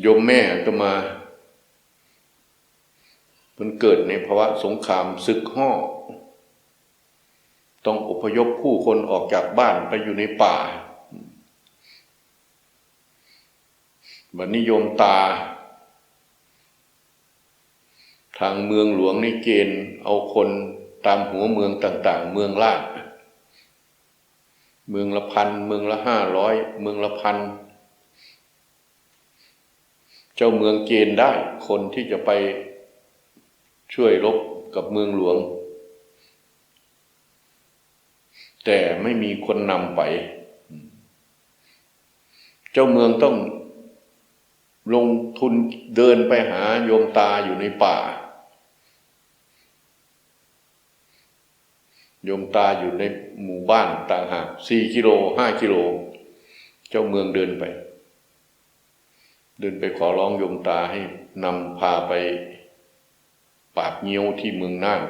โยมแม่ก็มา มันเกิดในภาวะสงครามศึกห่อต้องอพยพผู้คนออกจากบ้านไปอยู่ในป่าบัดนิยมตา ทางเมืองหลวงในเกณฑ์ เอาคนตามหัวเมืองต่าง ๆ เมืองลาดเมืองละพัน เมืองละห้าร้อย เมืองละพัน เจ้าเมืองเกณฑ์ได้ คนที่จะไปช่วยรบกับเมืองหลวง แต่ไม่มีคนนำไป เจ้าเมืองต้องลงทุนเดินไปหาโยมตาอยู่ในป่า โยมตาอยู่ในหมู่บ้านต่างหากสี่กิโลห้ากิโล เจ้าเมืองเดินไป เดินไปขอร้องโยมตาให้นำพาไปปากเงี้ยวที่เมืองน่าน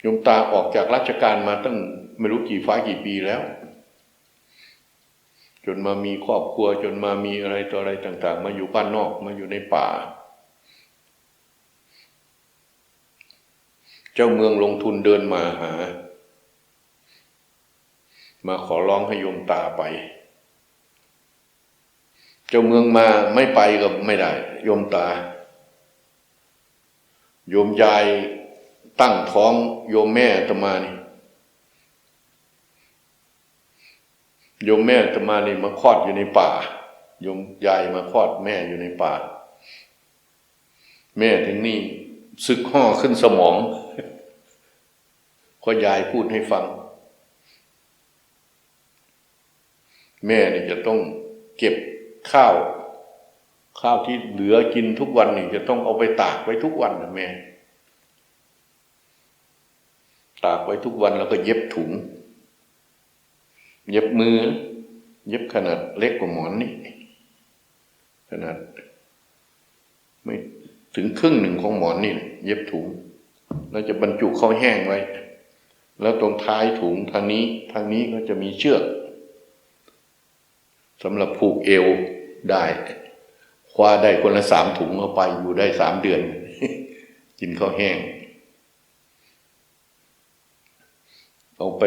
โยมตาออกจากราชการมาตั้งไม่รู้กี่ฟ้ากี่ปีแล้ว จนมามีครอบครัวจนมามีอะไรต่ออะไรต่าง ๆ มาอยู่บ้านนอกมาอยู่ในป่า เจ้าเมืองลงทุนเดินมาหา มาขอร้องให้โยมตาไป เจ้าเมืองมาไม่ไปก็ไม่ได้ โยมตา โยมยายตั้งท้องโยมแม่ตมานี่โยมแม่ตมานี่มาคลอดอยู่ในป่า โยมยายมาคลอดแม่อยู่ในป่า แม่ถึงนี่ซึกห่อขึ้นสมองก็ยายพูดให้ฟัง แม่นี่จะต้องเก็บ ข้าวข้าวที่เหลือกินทุกวันนี่จะต้องเอาไปตากไว้ทุกวันนะแม่ ตากไว้ทุกวันแล้วก็เย็บถุง เย็บมือ เย็บขนาดเล็กกว่าหมอนนี่ขนาดไม่ถึงครึ่งหนึ่งของหมอนนี่ เย็บถุงเราจะบรรจุข้าวแห้งไว้ แล้วตรงท้ายถุงทางนี้ ทางนี้ก็จะมีเชือก สำหรับผูกเอวได้คว้าได้คนละสามถุงเข้าไปอยู่ได้สามเดือน กินข้าวแห้งเอาไป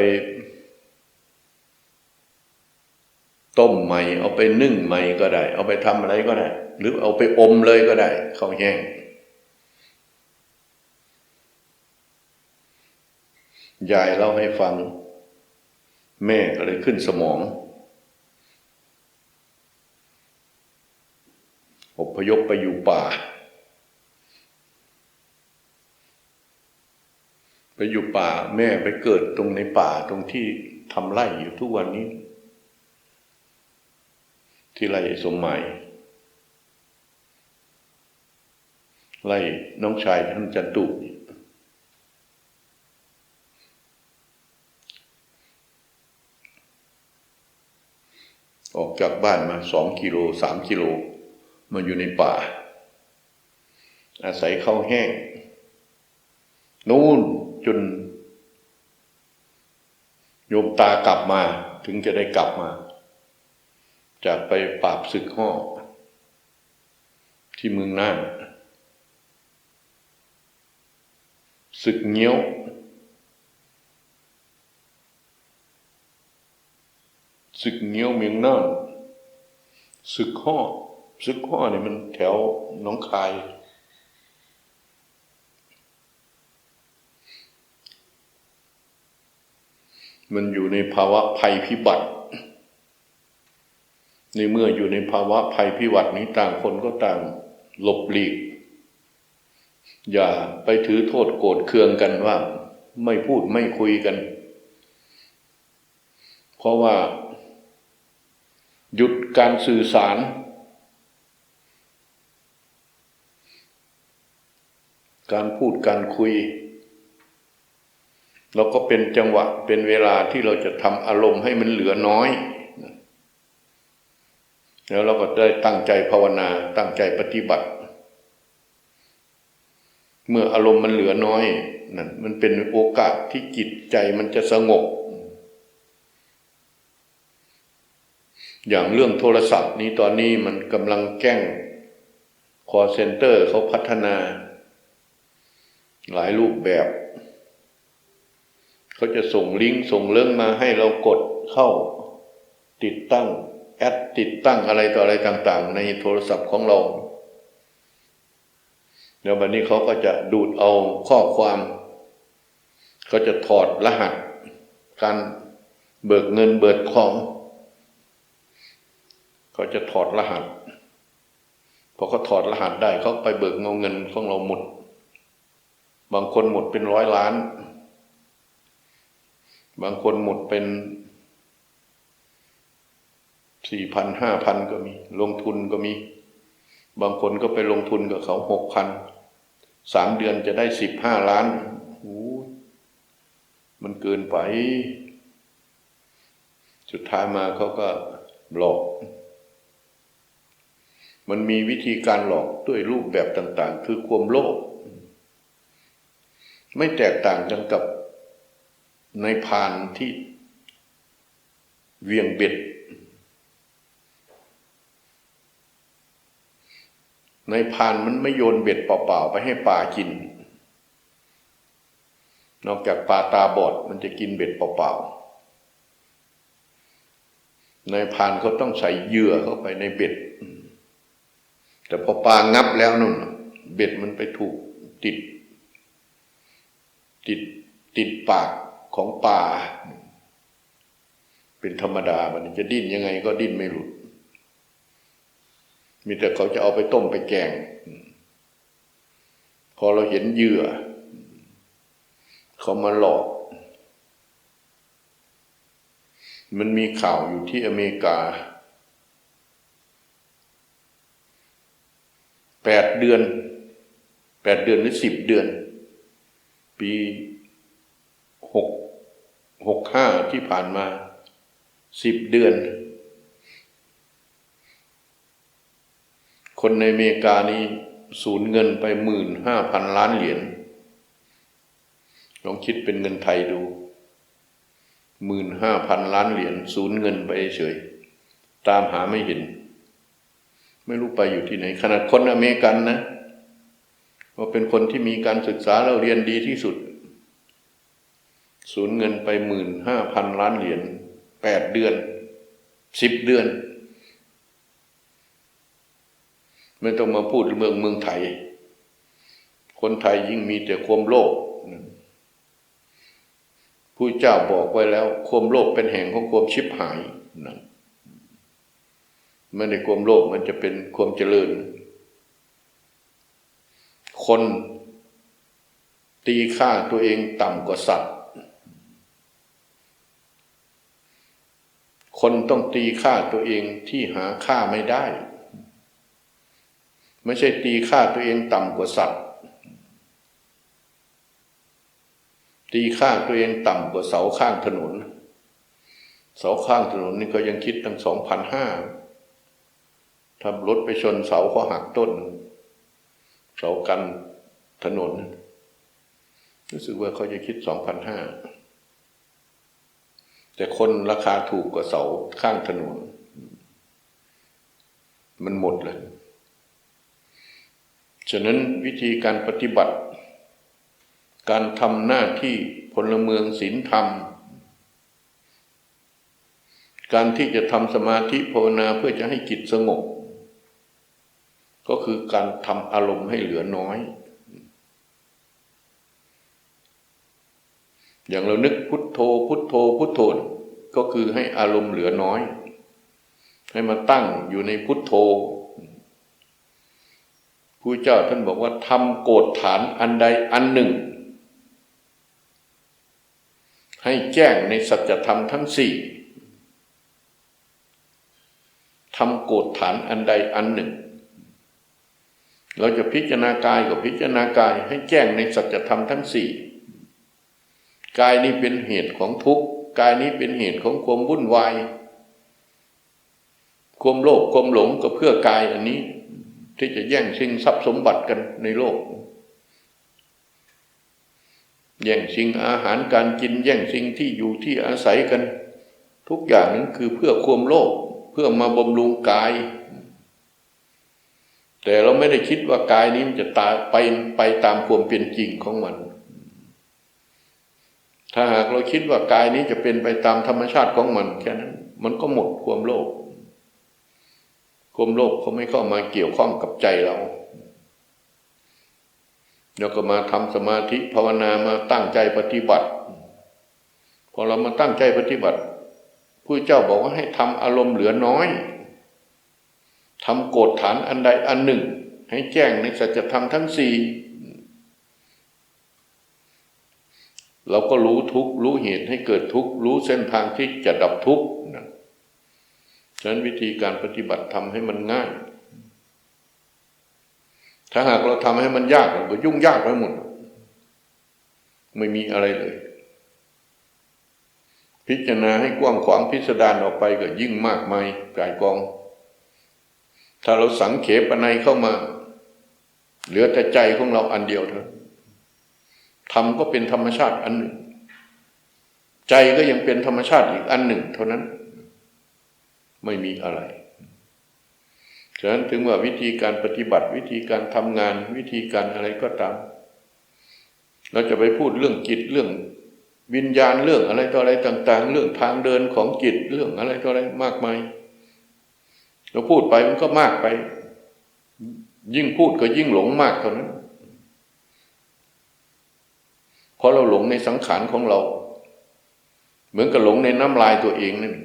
ต้มใหม่ เอาไปนึ่งใหม่ก็ได้ เอาไปทำอะไรก็ได้ หรือเอาไปอมเลยก็ได้ข้าวแห้งยายเล่าให้ฟัง แม่ก็เลยขึ้นสมอง อพ ยพไปอยู่ป่า ไปอยู่ป่าแม่ไปเกิดตรงในป่าตรงที่ทำไร่อยู่ทุกวันนี้ ที่ไร่สมหมายไร่น้องชายท่านจันตุออกจากบ้านมาสองกิโลสามกิโล มาอยู่ในป่า อาศัยข้าวแห้ง นู่นจนโยมตากลับมาถึงจะได้กลับมา จากไปปราบศึกห่อที่เมืองน่านศึกเงี้ยวศึกเงี้ยวเมืองน่านศึกห่อ ศึกห่อเนี่ยมันแถวหนองคาย มันอยู่ในภาวะภัยพิบัติ ในเมื่ออยู่ในภาวะภัยพิบัตินี้ต่างคนก็ต่างหลบหลีก อย่าไปถือโทษโกรธเคืองกันว่า ไม่พูดไม่คุยกัน เพราะว่า หยุดการสื่อสาร การพูดการคุย เราก็เป็นจังหวะเป็นเวลาที่เราจะทำอารมณ์ให้มันเหลือน้อยแล้วเราก็ได้ตั้งใจภาวนาตั้งใจปฏิบัติ เมื่ออารมณ์มันเหลือน้อยนั่นมันเป็นโอกาสที่จิตใจมันจะสงบ อย่างเรื่องโทรศัพท์นี้ตอนนี้มันกำลังแกล้ง call center เขาพัฒนา หลายรูปแบบ เขาจะส่งลิงก์ส่งเรื่องมาให้เรากดเข้าติดตั้ง แอดติดตั้งอะไรต่ออะไรต่าง ๆ ในโทรศัพท์ของเราเดี๋ยววันนี้เขาก็จะดูดเอาข้อความเขาจะถอดรหัส การเบิกเงินเบิกของเขาจะถอดรหัสพอเขาถอดรหัสได้เขาไปเบิกเงเงินของเราหมด บางคนหมดเป็นร้อยล้าน บางคนหมดเป็นสี่พันห้าพันก็มี ลงทุนก็มี บางคนก็ไปลงทุนกับเขาหกพันสามเดือนจะได้สิบห้าล้านโอ้มันเกินไป สุดท้ายมาเขาก็หลอก มันมีวิธีการหลอกด้วยรูปแบบต่าง ๆ คือความโลภ ไม่แตกต่างกันกับในพานที่เวียงเบ็ด ในพานมันไม่โยนเบ็ดเปล่าๆไปให้ปลากิน นอกจากปลาตาบอดมันจะกินเบ็ดเปล่าๆ ในพานเขาต้องใส่เหยื่อเข้าไปในเบ็ด แต่พอปลางับแล้วนุ่นเบ็ดมันไปถูกติด ติดติดปากของปลาเป็นธรรมดามันจะดิ้นยังไงก็ดิ้นไม่หลุด มีแต่เขาจะเอาไปต้มไปแกง พอเราเห็นเหยื่อ เขามาหลอก มันมีข่าวอยู่ที่อเมริกาแปดเดือนแปดเดือนหรือสิบเดือน ปีหกหกห้าที่ผ่านมาสิบเดือน คนในอเมริกานี้สูญเงินไปหมื่นห้าพันล้านเหรียญลองคิดเป็นเงินไทยดูหมื่นห้าพันล้านเหรียญสูญเงินไปเฉย ตามหาไม่เห็น ไม่รู้ไปอยู่ที่ไหน ขนาดคนอเมริกันนะ ว่าเป็นคนที่มีการศึกษาเราเรียนดีที่สุด สูญเงินไปหมื่นห้าพันล้านเหรียญแปดเดือนสิบเดือน ไม่ต้องมาพูดเมืองเมืองไทย คนไทยยิ่งมีแต่ความโลภผู้เจ้าบอกไว้แล้ว ความโลภเป็นแห่งของความชิบหายนะไม่ในความโลภมันจะเป็นความเจริญ คนตีค่าตัวเองต่ำกว่าสัตว์ คนต้องตีค่าตัวเองที่หาค่าไม่ได้ ไม่ใช่ตีค่าตัวเองต่ำกว่าสัตว์ ตีค่าตัวเองต่ำกว่าเสาข้างถนน เสาข้างถนนนี่ก็ยังคิดตั้งสองพันห้าถ้ารถไปชนเสาเขาหักต้น เสากันถนน รู้สึกว่าเขาจะคิดสองพันห้าแต่คนราคาถูกกว่าเสาข้างถนน มันหมดเลย ฉะนั้นวิธีการปฏิบัติ การทำหน้าที่พลเมืองศีลธรรม การที่จะทำสมาธิภาวนาเพื่อจะให้จิตสงบ ก็คือการทำอารมณ์ให้เหลือน้อย อย่างเรานึกพุทโธ พุทโธ พุทโธก็คือให้อารมณ์เหลือน้อย ให้มาตั้งอยู่ในพุทโธผู้เจ้าท่านบอกว่าทำโกรธฐานอันใดอันหนึ่ง ให้แจ้งในสัจธรรมทั้งสี่ทำโกรธฐานอันใดอันหนึ่ง เราจะพิจารณากายกับพิจารณากายให้แจ้งในสัจธรรมทั้งสี่กายนี้เป็นเหตุของทุกข์กายนี้เป็นเหตุของความวุ่นวายความโลภความหลงก็เพื่อกายอันนี้ ที่จะแย่งชิงทรัพย์สมบัติกันในโลก แย่งชิงอาหารการกินแย่งชิงที่อยู่ที่อาศัยกัน ทุกอย่างนั้นคือเพื่อความโลภเพื่อมาบำรุงกาย แต่เราไม่ได้คิดว่ากายนี้มันจะตายไปไปตามความเป็นจริงของมัน ถ้าหากเราคิดว่ากายนี้จะเป็นไปตามธรรมชาติของมันแค่นั้น มันก็หมดความโลภความโลภเขาไม่เข้ามาเกี่ยวข้องกับใจเราเราก็มาทำสมาธิภาวนามาตั้งใจปฏิบัติ พอเรามาตั้งใจปฏิบัติผู้เจ้าบอกว่าให้ทำอารมณ์เหลือน้อย ทำโกรธฐานอันใดอันหนึ่ง ให้แจ้งในสัจธรรมทั้งสี่เราก็รู้ทุกรู้เหตุให้เกิดทุกรู้เส้นทางที่จะดับทุกนะฉะนั้นวิธีการปฏิบัติทำให้มันง่าย ถ้าหากเราทำให้มันยากเราก็ยุ่งยากไปหมด ไม่มีอะไรเลย พิจารณาให้กว้างขวางพิสดารออกไปก็ยิ่งมากมายกายกอง ถ้าเราสังเขปในเข้ามา เหลือแต่ใจของเราอันเดียวเท่านั้นธรรมก็เป็นธรรมชาติอันหนึ่ง ใจก็ยังเป็นธรรมชาติอีกอันหนึ่ง เท่านั้น ไม่มีอะไรฉะนั้นถึงว่าวิธีการปฏิบัติวิธีการทำงานวิธีการอะไรก็ตาม เราจะไปพูดเรื่องจิตเรื่องวิญญาณเรื่องอะไรต่ออะไรต่าง ๆ เรื่องทางเดินของจิตเรื่องอะไรต่ออะไรมากมาย เราพูดไปมันก็มากไป ยิ่งพูดก็ยิ่งหลงมากเท่านั้นเพราะเราหลงในสังขารของเรา เหมือนกับหลงในน้ำลายตัวเองนั่น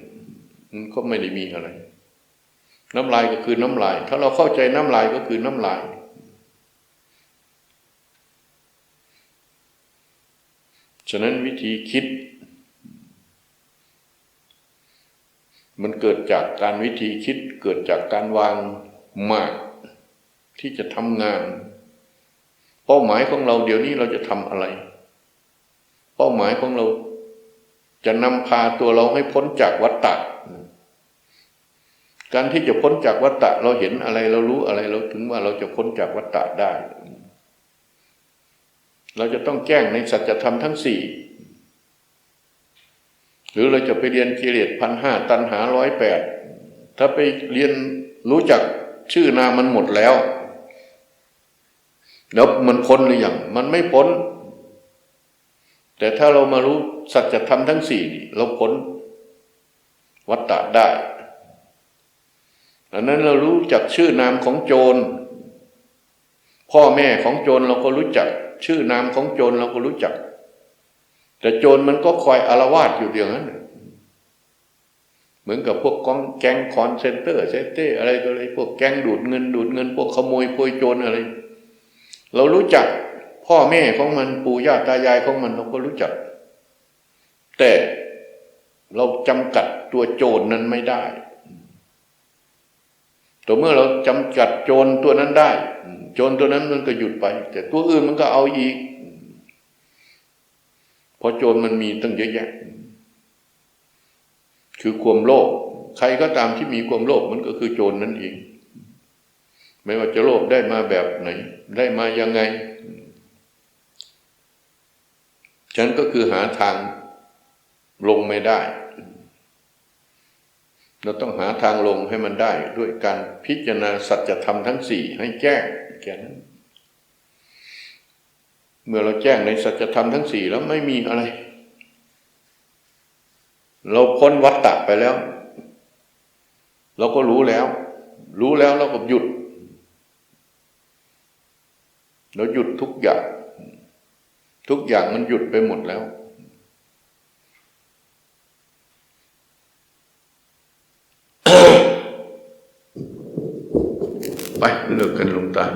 มันก็ไม่ได้มีอะไร น้ำลายก็คือน้ำลาย ถ้าเราเข้าใจน้ำลายก็คือน้ำลายฉะนั้นวิธีคิด มันเกิดจากการวิธีคิดเกิดจากการวางมาก ที่จะทำงาน เป้าหมายของเราเดี๋ยวนี้เราจะทำอะไร เป้าหมายของเราจะนำพาตัวเราให้พ้นจากวัฏฏะการที่จะพ้นจากวัฏฏะเราเห็นอะไรเรารู้อะไรเราถึงว่าเราจะพ้นจากวัฏฏะได้ เราจะต้องแจ้งในสัจธรรมทั้งสี่ หรือเราจะไปเรียนกิเลสพันห้าตันหาร้อยแปดถ้าไปเรียนรู้จักชื่อนามมันหมดแล้ว แล้วมันพ้นหรือยังมันไม่พ้น แต่ถ้าเรามารู้สัจธรรมทั้งสี่นี่เราพ้นวัฏฏะได้อันนั้นเรารู้จักชื่อนามของโจร พ่อแม่ของโจรเราก็รู้จัก ชื่อนามของโจรเราก็รู้จัก แต่โจรมันก็คอยอารวาสอยู่เดียวนั้นเหมือนกับพวกกองแก๊งคอนเซนเตอร์เซเต้อะไรก็เลยพวกแก๊งดูดเงินดูดเงิน พวกขโมยโพยโจรอะไร เรารู้จักพ่อแม่ของมันปู่ย่าตายายของมันเราก็รู้จัก แต่เราจำกัดตัวโจรนั้นไม่ได้ต่เมื่อเราจำกัดโจรตัวนั้นได้ โจรตัวนั้นมันก็หยุดไป แต่ตัวอื่นมันก็เอาอีก เพราะโจรมันมีตั้งเยอะแยะ คือความโลภใครก็ตามที่มีความโลภมันก็คือโจรนั่นเอง ไม่ว่าจะโลภได้มาแบบไหน ได้มายังไง ฉันก็คือหาทางลงไม่ได้ เราต้องหาทางลงให้มันได้ ด้วยการพิจารณาสัจธรรมทั้งสี่ให้แจ้งแค่นั้น เมื่อเราแจ้งในสัจธรรมทั้งสี่แล้วไม่มีอะไร เราพ้นวัฏฏะไปแล้ว เราก็รู้แล้ว รู้แล้วเราก็หยุด เราหยุดทุกอย่าง ทุกอย่างมันหยุดไปหมดแล้วไปเลิกกันลงตา